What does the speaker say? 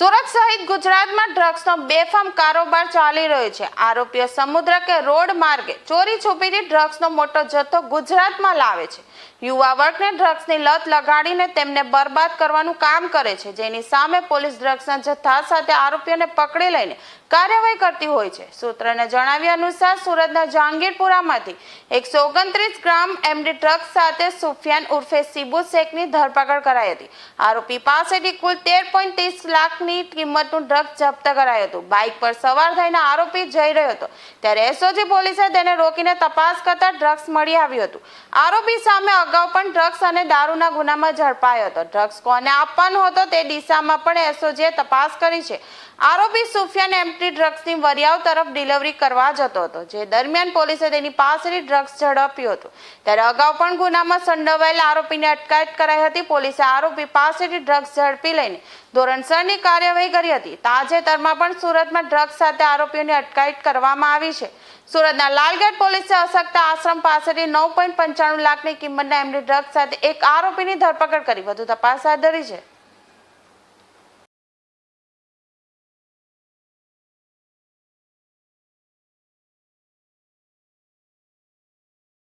ગુજરાતમાં ડ્રગ્સનો બેફામ કારોબાર ચાલી રહ્યો છે. આરોપીઓ સમુદ્ર કે રોડ માર્ગે ચોરી છુપીથી ડ્રગ્સનો મોટો જથ્થો ગુજરાતમાં લાવે છે. યુવા વર્ગને ડ્રગ્સની લત લગાડીને તેમને બરબાદ કરવાનું કામ કરે છે. જેની સામે પોલીસ ડ્રગ્સના જથ્થા સાથે આરોપીઓને પકડી લઈને કાર્યવાહી કરતી હોય છે. સૂત્રને જણાવ્યા અનુસાર સુરતના જહાંગીરપુરામાંથી એકસો ઓગણત્રીસ ગ્રામ એમડી ડ્રગ્સ સાથે સુફિયાન ઉર્ફે સિબુ શેખની ધરપકડ કરાઈ હતી. આરોપી પાસેથી કુલ તેર પોઈન્ટ ત્રીસ લાખની કિંમતનું ડ્રગ્સ જપ્ત કરાયું હતું. બાઇક પર સવાર થઈને આરોપી જઈ રહ્યો હતો. ત્યારે એસઓજી પોલીસે તેને રોકીને તપાસ કરતા ડ્રગ્સ મળી આવ્યું હતું. આરોપી સામે અગાઉ પણ ડ્રગ્સ અને દારૂના ગુનામાં ઝડપાયો હતો. ડ્રગ્સ કોને આપવાનો હતો તે દિશામાં પણ એસઓજીએ તપાસ કરી છે. આરોપી સુફિયાન એમટી ડ્રગ્સની વરિયાવ તરફ ડિલિવરી કરવા જતો હતો, જે દરમિયાન પોલીસે તેની પાસેથી ડ્રગ્સ ઝડપ્યું હતું. ત્યારે અગાઉ પણ ગુનામાં સંડોવાયેલ આરોપીને અટકાયત કરાઈ હતી. પોલીસે આરોપી પાસેથી ડ્રગ્સ ઝડપી લઈને ધોરણસરની કાર્યવાહી કરી હતી. તાજેતરમાં પણ સુરતમાં ડ્રગ્સ સાથે આરોપીઓની અટકાયત કરવામાં આવી છે. સુરતના લાલગેટ પોલીસે અશક્ત આશ્રમ પાસેથી નવ પોઈન્ટ પંચાણું લાખની કિંમતના એમડી ડ્રગ્સ સાથે એક આરોપીની ધરપકડ કરી. વધુ તપાસ હાથ ધરી છે.